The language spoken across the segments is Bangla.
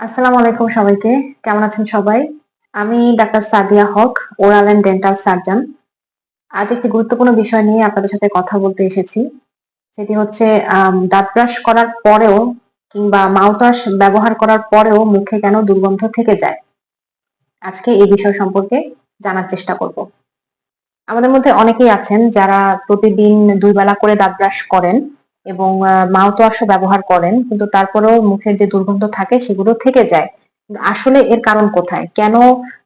আসসালামু আলাইকুম সবাইকে। কেমন আছেন সবাই? আমি doctor Sadia Haque oral and dental surgeon আজ একটি গুরুত্বপূর্ণ বিষয় নিয়ে আপনাদের সাথে কথা বলতে এসেছি। সেটি হচ্ছে দাঁত ব্রাশ করার পরেও কিংবা মাউথওয়াশ ব্যবহার করার পরেও মুখে কেন দুর্গন্ধ থেকে যায়? আজকে এই বিষয় সম্পর্কে জানার চেষ্টা করব। আমাদের মধ্যে অনেকেই আছেন যারা প্রতিদিন দুই বেলা করে দাঁত ব্রাশ করেন। এবং মাউথওয়াশও ব্যবহার করেন, কিন্তু তারপরেও মুখের যে দুর্গন্ধ থাকে সেগুলো থেকে যায়। আসলে এর কারণ কোথায়? কেন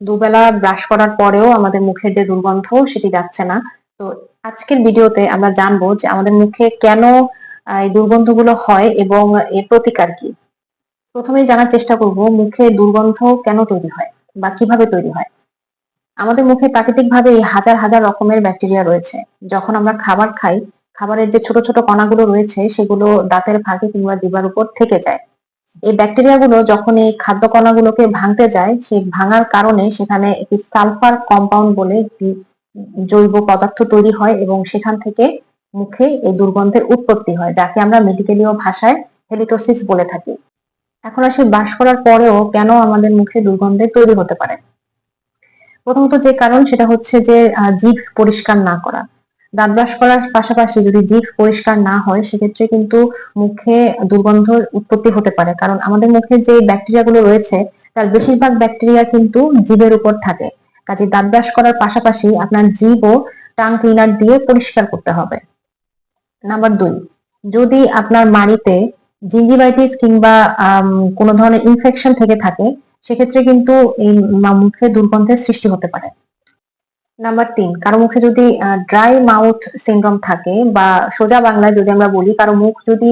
দুবেলা ব্রাশ করার পরেও আমাদের মুখের যে দুর্গন্ধ সেটি যাচ্ছে না? তো আজকের ভিডিওতে আমরা জানব যে আমাদের মুখে কেন এই দুর্গন্ধগুলো হয় এবং এর প্রতিকার কি? প্রথমেই জানার চেষ্টা করব, মুখে দুর্গন্ধ কেন তৈরি হয় বা কীভাবে তৈরি হয়? আমাদের মুখে প্রাকৃতিক প্রাকৃতিকভাবে হাজার হাজার রকমের ব্যাকটেরিয়া রয়েছে। যখন আমরা খাবার খাই খাবারের যে ছোট ছোট কণাগুলো রয়েছে, সেগুলো দাঁতের ফাঁকে কিংবা জিবার উপর থেকে যায়। এই ব্যাকটেরিয়াগুলো যখন এই খাদ্য কণাগুলোকে ভাঙতে যায় সেই ভাঙার কারণে সেখানে একটি সালফার কম্পাউন্ড বলে একটি জৈব পদার্থ তৈরি হয় এবং সেখান থেকে মুখে এই দুর্গন্ধের উৎপত্তি হয়, যাকে আমরা মেডিকেলীয় ভাষায় হেলিটোসিস বলে থাকি। এখন আসি বাস করার পরেও কেন আমাদের মুখে দুর্গন্ধের তৈরি হতে পারে? প্রথমত যে কারণ, সেটা হচ্ছে যে জিভ পরিষ্কার না করা। দাঁত ব্রাশ করার পাশাপাশি যদি জিভ পরিষ্কার না হয়, সেক্ষেত্রে কিন্তু মুখে দুর্গন্ধ উৎপত্তি হতে পারে। কারণ আমাদের মুখে যে ব্যাকটেরিয়া গুলো রয়েছে, তার বেশিরভাগ ব্যাকটেরিয়া কিন্তু জিভের উপর থাকে। কাজে দাঁত ব্রাশ করার পাশাপাশি আপনার জিভ ও টাং ক্লিনার দিয়ে পরিষ্কার করতে হবে। নাম্বার দুই, যদি আপনার মাড়িতে জিঞ্জিভাইটিস কিংবা কোনো ধরনের ইনফেকশন থেকে থাকে, সেক্ষেত্রে কিন্তু এই মুখে দুর্গন্ধের সৃষ্টি হতে পারে। নাম্বার তিন, কারও মুখে যদি ড্রাই মাউথ সিন্ড্রোম থাকে বা সোজা বাংলায় যদি আমরা বলি, কারও মুখ যদি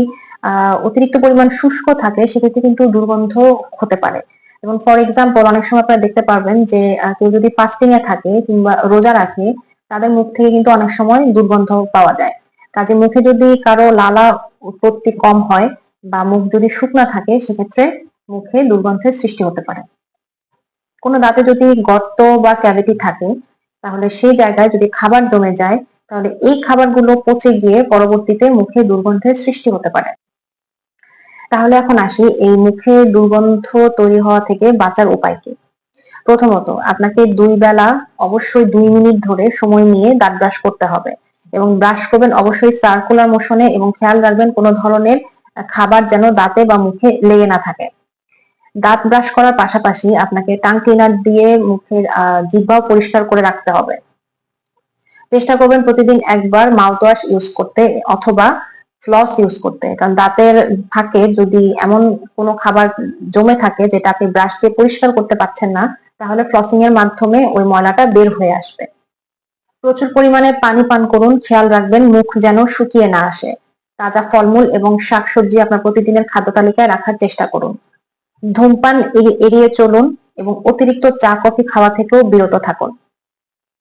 অতিরিক্ত পরিমাণ শুষ্ক থাকে, সেক্ষেত্রে কিন্তু দুর্গন্ধ হতে পারে। এবং ফর এক্সাম্পল অনেক সময় আপনারা দেখতে পারবেন যে কেউ যদি ফাস্টিং এ থাকে কিংবা রোজা রাখে, তাদের মুখ থেকে কিন্তু অনেক সময় দুর্গন্ধ পাওয়া যায়। কাজে মুখে যদি কারও লালা উৎপত্তি কম হয় বা মুখ যদি শুকনা থাকে, সেক্ষেত্রে মুখে দুর্গন্ধের সৃষ্টি হতে পারে। কোনো দাঁতে যদি গর্ত বা ক্যাভিটি থাকে তাহলে সেই জায়গায় যদি খাবার জমে যায়, তাহলে এই খাবারগুলো পচে গিয়ে পরবর্তীতে মুখে দুর্গন্ধের সৃষ্টি হতে পারে। তাহলে এখন আসি এই মুখে দুর্গন্ধ তৈরি হওয়া থেকে বাঁচার উপায় কি? প্রথমত, আপনাকে দুই বেলা অবশ্যই দুই মিনিট ধরে সময় নিয়ে দাঁত ব্রাশ করতে হবে এবং ব্রাশ করবেন অবশ্যই সার্কুলার মোশনে এবং খেয়াল রাখবেন কোনো ধরনের খাবার যেন দাঁতে বা মুখে লেগে না থাকে। দাঁত ব্রাশ করার পাশাপাশি আপনাকে টাং ক্লিনার দিয়ে মুখের জিহ্বাও পরিষ্কার করে রাখতে হবে। চেষ্টা করবেন প্রতিদিন একবার মাউথওয়াশ ইউজ করতে অথবা ফ্লস ইউজ করতে। কারণ দাঁতের ফাঁকে যদি এমন কোনো খাবার জমে থাকে যেটা আপনি ব্রাশ দিয়ে পরিষ্কার করতে পারছেন না, তাহলে ফ্লসিং এর মাধ্যমে ওই ময়লাটা বের হয়ে আসবে। প্রচুর পরিমাণে পানি পান করুন, খেয়াল রাখবেন মুখ যেন শুকিয়ে না আসে। তাজা ফলমূল এবং শাকসবজি আপনার প্রতিদিনের খাদ্য তালিকায় রাখার চেষ্টা করুন। ধূমপান এড়িয়ে চলুন এবং অতিরিক্ত চা, কফি খাওয়া থেকেও বিরত থাকুন।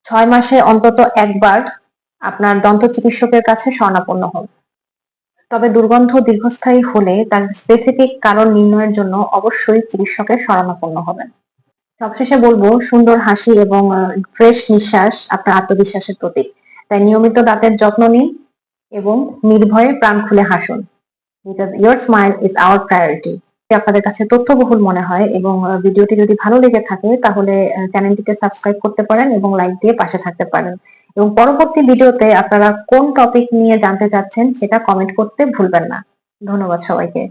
ছয় মাসে অন্তত একবার আপনার দন্ত চিকিৎসকের কাছে স্বর্ণাপন্ন হন। তবে দুর্গন্ধ দীর্ঘস্থায়ী হলে তার স্পেসিফিক কারণ নির্ণয়ের জন্য অবশ্যই চিকিৎসকের শরণাপন্ন হবেন। সবশেষে বলব, সুন্দর হাসি এবং ফ্রেশ নিঃশ্বাস আপনার আত্মবিশ্বাসের প্রতীক। তাই নিয়মিত দাঁতের যত্ন নিন এবং নির্ভয়ে প্রাণ খুলে হাসুন। Because your smile is our priority আপনাদের কাছে তথ্যবহুল মনে হয় এবং ভিডিওটি যদি ভালো লেগে থাকে, তাহলে চ্যানেলটিকে সাবস্ক্রাইব করতে পারেন এবং লাইক দিয়ে পাশে থাকতে পারেন। এবং পরবর্তী ভিডিওতে আপনারা কোন টপিক নিয়ে জানতে চাচ্ছেন, সেটা কমেন্ট করতে ভুলবেন না। ধন্যবাদ সবাইকে।